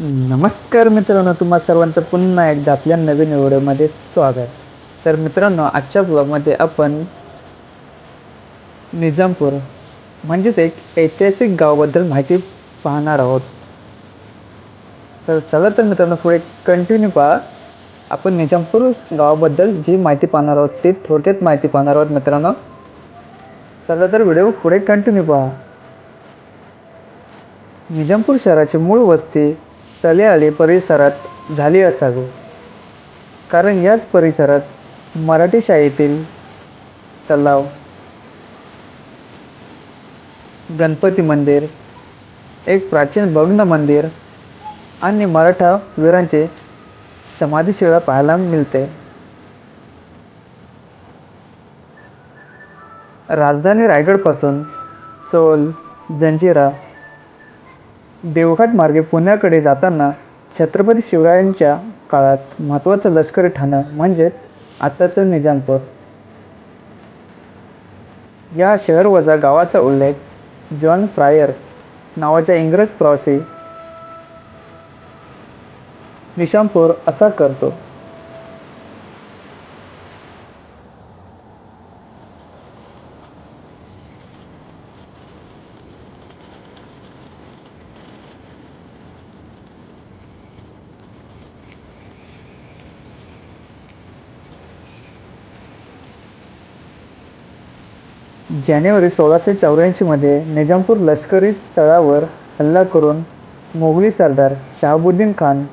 नमस्कार मित्रांनो तुम्हा सर्वांचं पुन्हा एकदा आपल्या नवीन व्हिडिओमध्ये स्वागत. तर मित्रांनो आजच्या ब्लॉगमध्ये आपण निजामपूर म्हणजेच एक ऐतिहासिक गावाबद्दल माहिती पाहणार आहोत. तर चला तर मित्रांनो पुढे कंटिन्यू पहा. आपण निजामपूर गावाबद्दल जी माहिती पाहणार आहोत ती थोडक्यात माहिती पाहणार आहोत मित्रांनो. चला तर व्हिडिओ पुढे कंटिन्यू पहा. निजामपूर शहराची मूळ वस्ती तलेआली परिसरात झाली असावी. कारण याच परिसरात मराठी शाळेतील तलाव गणपती मंदिर एक प्राचीन भग्न मंदिर आणि मराठा वीरांचे समाधीशिळा पाहायला मिळते. राजधानी रायगडपासून चोल जंजिरा देवघाट मार्गे पुण्याकडे जाताना छत्रपती शिवरायांच्या काळात महत्त्वाचं लष्करी ठाणं म्हणजेच आत्ताचं निजामपूर या शहर वजा गावाचा उल्लेख जॉन फ्रायर नावाच्या इंग्रज प्रवासी निशामपूर असा करतो. जानेवारी सोळाशे चौऱ्याऐंशीमध्ये निजामपूर लष्करी तळावर हल्ला करून मोगली सरदार शहाबुद्दीन खान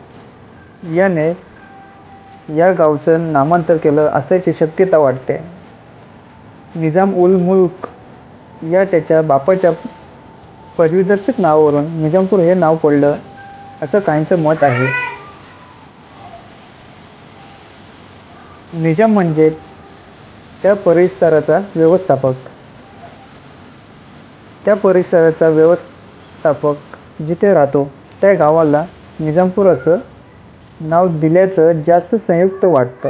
याने या गावचं नामांतर केलं असल्याची शक्यता वाटते. निजाम उल मुल्क या त्याच्या बापाच्या पदवीदर्शक नावावरून निजामपूर हे नाव पडलं असं काहींचं मत आहे. निजाम म्हणजेच त्या परिसराचा व्यवस्थापक. त्या परिसराचा व्यवस्थापक जिथे राहतो त्या गावाला निजामपूर असं नाव दिल्याचं जास्त संयुक्त वाटतं.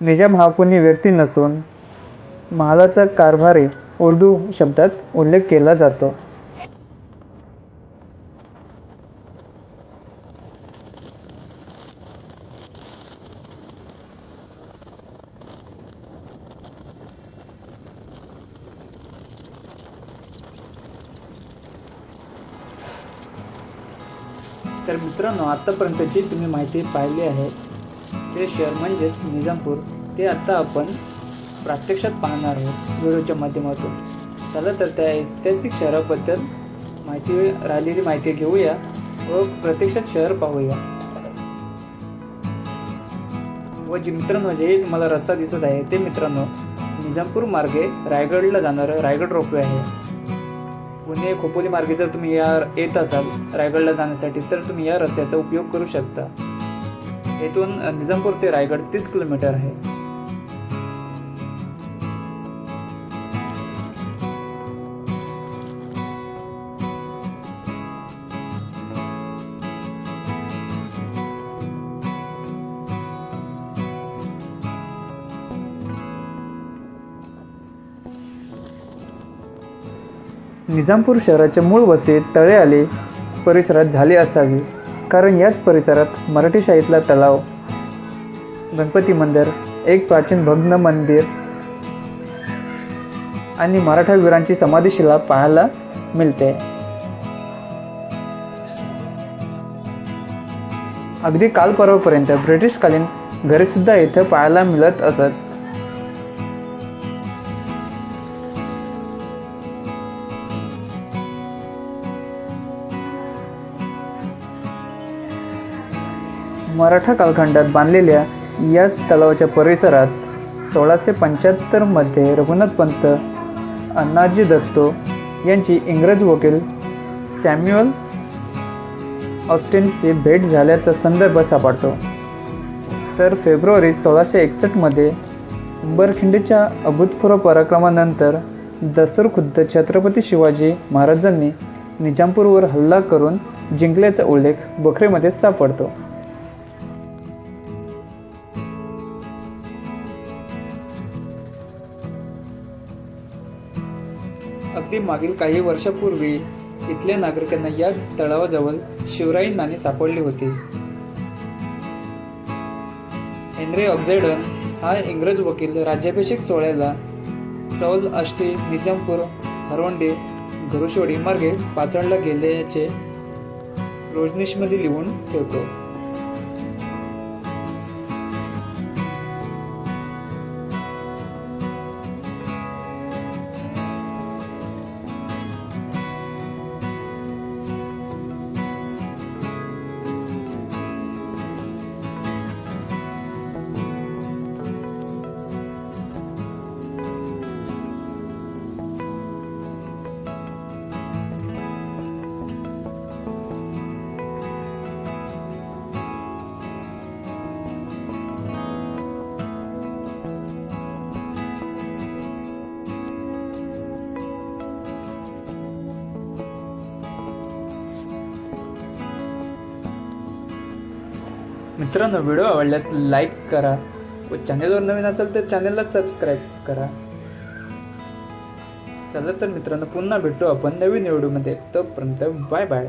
निजाम हा कोणी व्यक्ती नसून महालाचा कारभारी उर्दू शब्दात उल्लेख केला जातो. तर मित्रांनो आत्तापर्यंत जी तुम्ही माहिती पाहिली आहे. ते शहर म्हणजेच निजामपूर. ते आत्ता आपण प्रत्यक्षात पाहणार आहोत व्हिडिओच्या माध्यमातून. चला तर त्या ऐतिहासिक शहराबद्दल माहिती राहिलेली माहिती घेऊया व प्रत्यक्षात शहर पाहूया. व जे मित्रांनो जे तुम्हाला रस्ता दिसत आहे ते मित्रांनो निजामपूर मार्गे रायगडला जाणारं रायगड रोपवे आहे. पुणे खोपोली मार्गे जर तुम्ही या येत असाल रायगडला जाण्यासाठी तर तुम्ही या रस्त्याचा उपयोग करू शकता. येथून निजामपूर ते रायगड तीस किलोमीटर आहे. निजामपूर शहराच्या मूळ वस्तीत तळे आले परिसरात झाली असावी. कारण याच परिसरात मराठी शाहीतला तलाव गणपती मंदिर एक प्राचीन भग्न मंदिर आणि मराठा वीरांची समाधीशिला पाहायला मिळते. अगदी काल परवापर्यंत ब्रिटिशकालीन घरेसुद्धा इथं पाहायला मिळत असत. मराठा कालखंडात बांधलेल्या याच तलावाच्या परिसरात सोळाशे पंच्याहत्तरमध्ये रघुनाथ पंत अण्णाजी दत्तो यांची इंग्रज वकील सॅम्युअल ऑस्टिनशी भेट झाल्याचा संदर्भ सापडतो. तर फेब्रुवारी सोळाशे एकसष्टमध्ये उंबरखिंडीच्या अभूतपूर्व पराक्रमानंतर दस्तूरखुद्द छत्रपती शिवाजी महाराजांनी निजामपूरवर हल्ला करून जिंकल्याचा उल्लेख बखरेमध्ये सापडतो. अगदी मागील काही वर्षापूर्वी इथल्या नागरिकांना याच तळावाजवळ शिवराई नाणी सापडली होती. हेनरी ऑक्झेडन हा इंग्रज वकील राज्याभिषेक सोहळ्याला चौल आष्टी निजामपूर हरवंडे घरुशवाडी मार्गे पाचडला गेल्याचे रोजनिशमध्ये लिहून ठेवतो. मित्रांनो व्हिडिओ आवडल्यास लाईक करा. व चॅनेलवर नवीन असेल तर चॅनेलला सबस्क्राईब करा. चला तर मित्रांनो पुन्हा भेटू आपण नवीन व्हिडिओमध्ये तोपर्यंत बाय बाय